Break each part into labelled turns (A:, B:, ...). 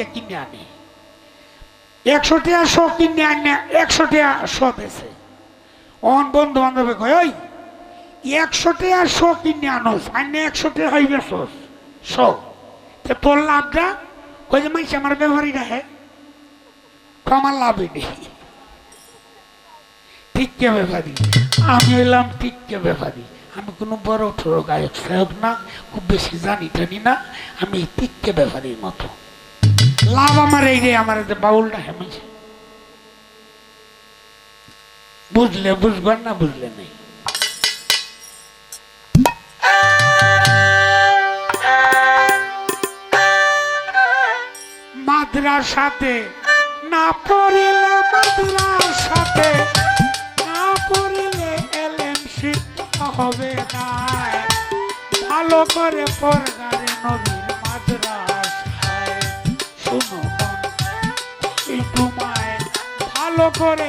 A: থেকে কিনে আনে? একশো টাকা শো কিনে আনে একশো টাকা শো বেছে অন বন্ধু বান্ধবে কয়, ওই একশো টাকা শো কিনে আনোস আনে একশো টাকা হইবে সোস শো। তে তোর লাভটা? কই যে, মাইছে, আমার ব্যবহারই লাভই নেই। ব্যাপারী, আমি হইলাম টিককে ব্যাপারী। আমি কোনো বড় ঠোড়ো গায়ক সায়ক না, খুব বেশি জানি টানি না, আমি টিককে ব্যাপারীর মতো। লাভ আমার এই রে আমার যে বাউলটা হেমেছে বুঝলে? বুঝবেন না বুঝলে নেই? মাদ্রাসাতে না পড়িলে মাদ্রাসাতে না পড়িলে এলেম শিক্ষা হবে না। ভালো করে পড়গারে নবীর তোমায় ভালো করে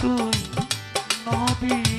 A: তুই নবীর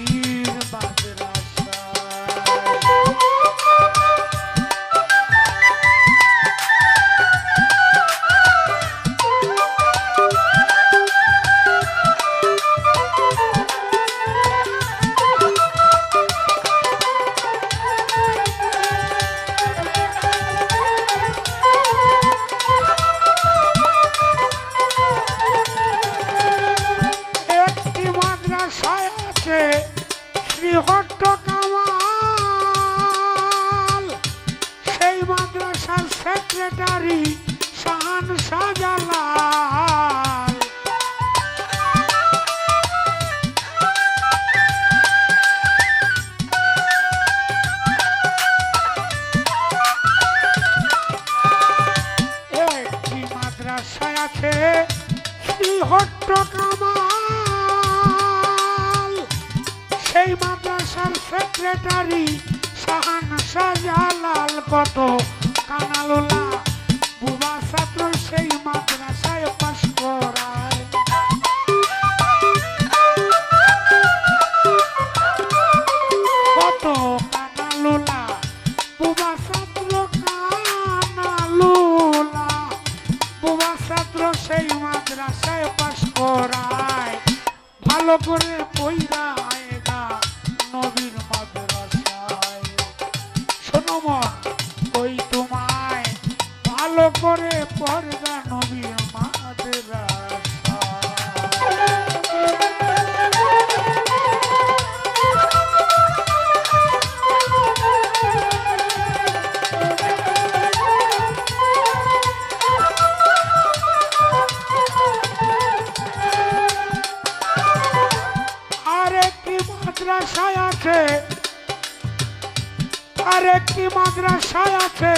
A: মাদ্রাসায় আছে শ্রীহট্ট কামাল সেই মাদ্রাসার সেক্রেটারি শাহান শাহজালাল কত কানালুলা ভালো করে পইরা আছে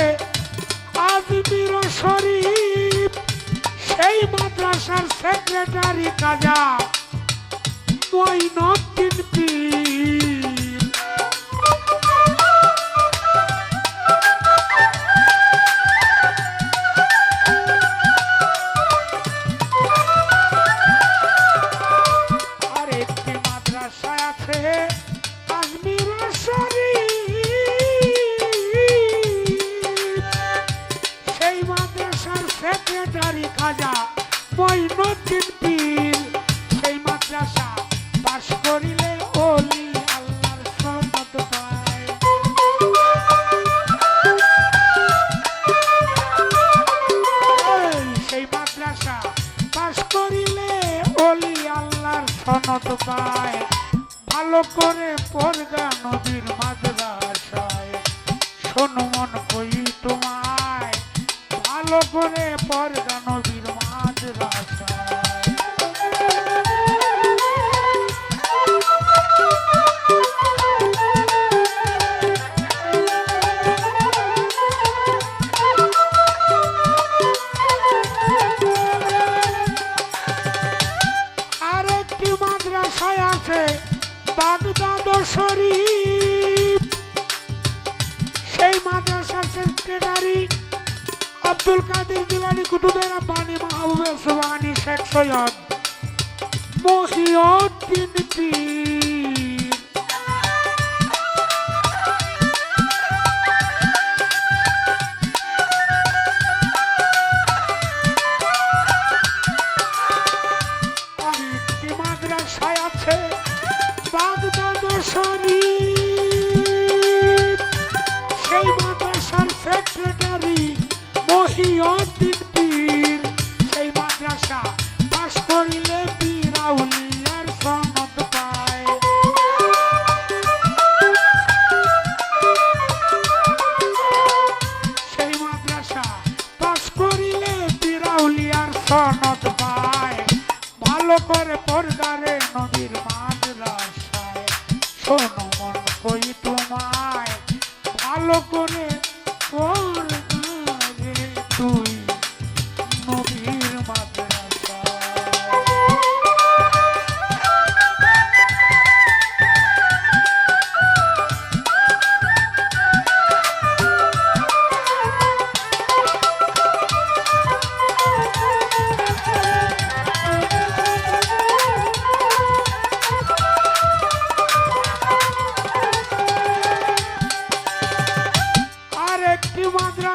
A: আজমির শরীফ সেই মাদ্রাসার সেক্রেটারি কাজা। করে পড়গা নদীর মাদ্রাসায় Rizwani said Sayyid Mohioddin Pir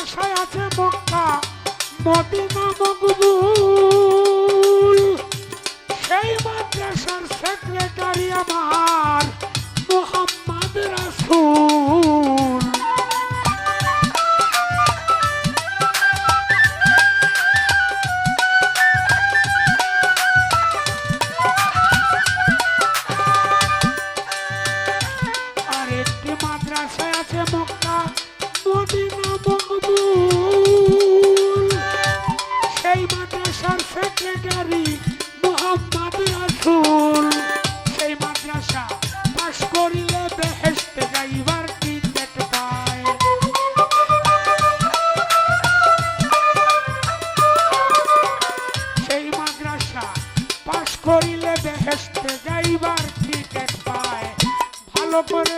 A: আশায় আছে মক্কা মদিনা মকবুল। আসতে যাইবার ভালো করে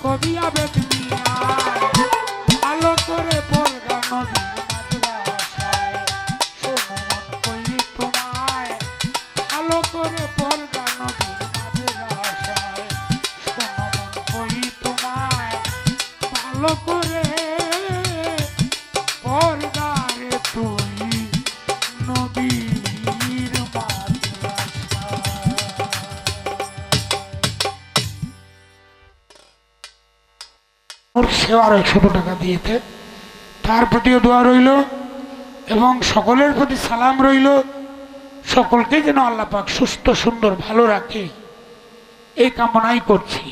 A: comia bebida. ওর সেবার একশত টাকা দিয়েছে। তার প্রতিও দোয়া রইল এবং সকলের প্রতি সালাম রইল। সকলকে যেন আল্লাপাক সুস্থ, সুন্দর, ভালো রাখে। এই কামনাই করছি।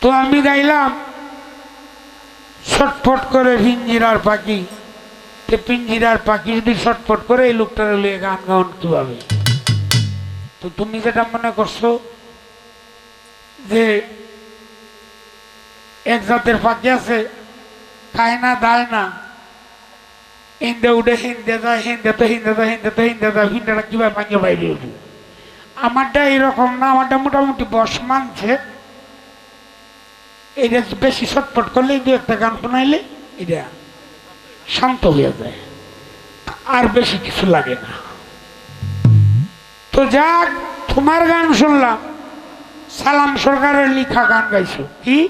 A: তো আমি গাইলাম, ছটফট করে ভিঞ্জিরার পাখি। তে পিঞ্জিরার পাখি যদি ছটফট করে, এই লোকটা গান গাউন কীভাবে? তো তুমি যেটা মনে করছ যে এক জাতের পাখি আছে, খায় না, দায় না। হিন্দে উঠে হিন্দে যায়, হিন্দে তো হিন্দে তো হিন্দে তো হিন্দে যায়, হিন্দেটা কীভাবে ভাঙে বাইরে উঠবে আমারটা এরকম না, আমারটা মোটামুটি বস মানছে। এটা বেশি ছটফট করলে দু একটা গান শোনাইলে এটা শান্ত হয়ে যায়। আর বেশি কিছু লাগে না। তো যাক, তোমার গান শুনলাম। সালাম সরকারের লিখা গান গাইছো। কি?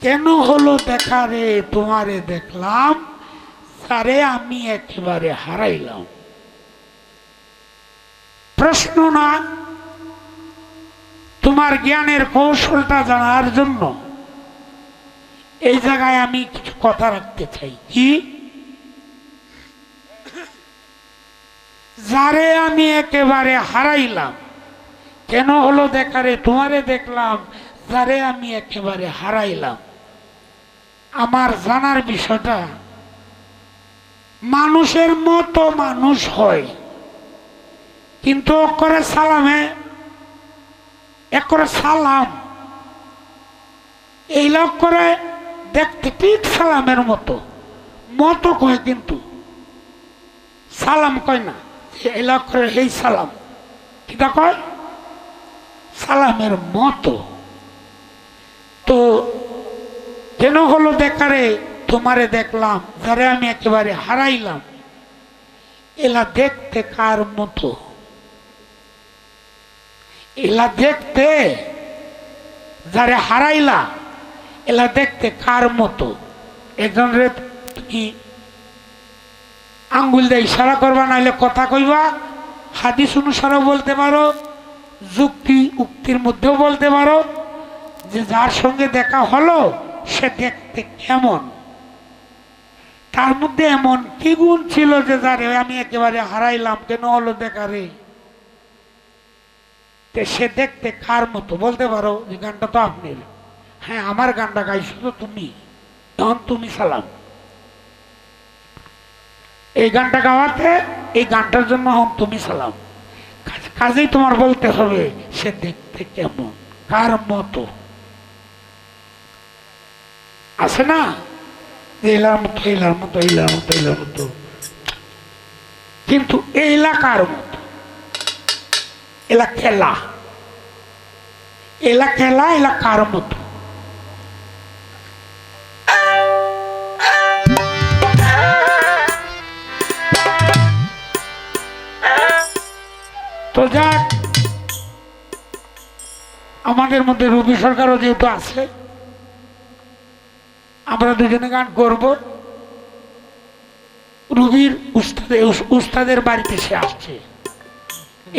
A: কেন হলো দেখা রে? তোমারে দেখলাম সারে আমি একেবারে হারাইলাম। প্রশ্ন না, তোমার জ্ঞানের কৌশলটা জানার জন্য এই জায়গায় আমি কিছু কথা রাখতে চাই। কি? যারে আমি একেবারে হারাইলাম কেন হলো দেখারে? তোমারে দেখলাম, যারে আমি একেবারে হারাইলাম। আমার জানার বিষয়টা, মানুষের মতো মানুষ হয়। কিন্তু করে সালামে এক করে সালাম। এই লোক করে দেখতে ঠিক সালামের মতো মতো কয় কিন্তু। সালাম কয় না, এই লোক করে এই সালাম। কিটা কয়? সালামের মতো। তো কেন হলো দেখারে তোমারে দেখলাম যারে আমি একেবারে হারাইলাম। এলা দেখতে কার মতো? এলা দেখতে যারে হারাইলা, এলা দেখতে কার মতো? একজন রে, তুমি আঙ্গুল দিয়ে ইশারা করবা নাহলে কথা কইবা, হাদিস অনুসারেও বলতে পারো যুক্তি উক্তির মধ্যেও বলতে পারো যে যার সঙ্গে দেখা হলো, সে দেখতে কেমন? তার মধ্যে এমন কি গুণ ছিল যে যারে আমি একেবারে হারাইলাম? কেন হলো দেখা রে? সে দেখতে কার মতো? বলতে পারো যে গানটা তো আপনি হ্যাঁ আমার গানটা গাইছো তো তুমি। তখন তুমি সালাম। এই গানটা গাওয়াতে, এই গানটার জন্য হন তুমি সালাম। কাজেই তোমার বলতে হবে, সে দেখতে কেমন? কার মতো? আছে না? এলার মতো এলার মতো এলার মতো এলার মতো। কিন্তু এই এলাকার মতো? এলা খেলা এলা খেলা এলা কার মতো? তো যাক, আমাদের মধ্যে রবি সরকারও যেহেতু আছে, আমরা দুজনে গান করব। রুবির উস্তাদে উস্তাদের বাড়িতে সে আসছে।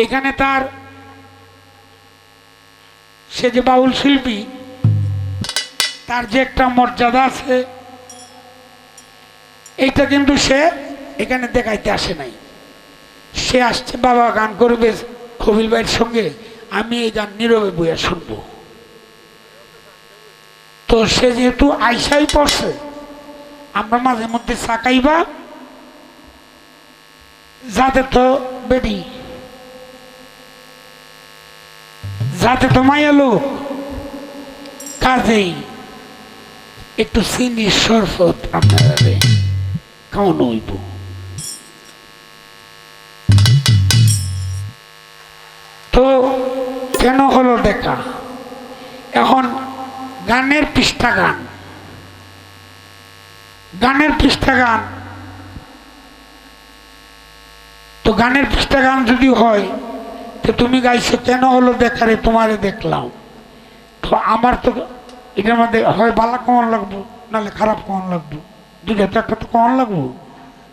A: এখানে তার সে যে বাউল শিল্পী, তার যে একটা মর্যাদা আছে, এইটা কিন্তু সে এখানে দেখাইতে আসে নাই। সে আসছে, বাবা গান করবে কবিল ভাইয়ের সঙ্গে। আমি এই গান নীরবে বইয়া শুনব। তো সে যেহেতু আইসাই পড়ছে, আমরা মাঝে মধ্যে চাকাইবা যাতে তো বেডি যাতে তো মায়া লোক, কাজেই একটু চিনি শরফত আপনারা কেমন হইব। দেখা এখন গানের পৃষ্ঠা গান। গানের পৃষ্ঠা গান। তো গানের পৃষ্ঠা গান যদি হয়, তো তুমি গাইছো কেন হলো দেখারে তোমারে দেখলাম। তো আমার তো এটার মধ্যে হয় বালা কমন লাগবো, নাহলে খারাপ কমন লাগবো। দুইটা তো একটা তো কমন লাগবো।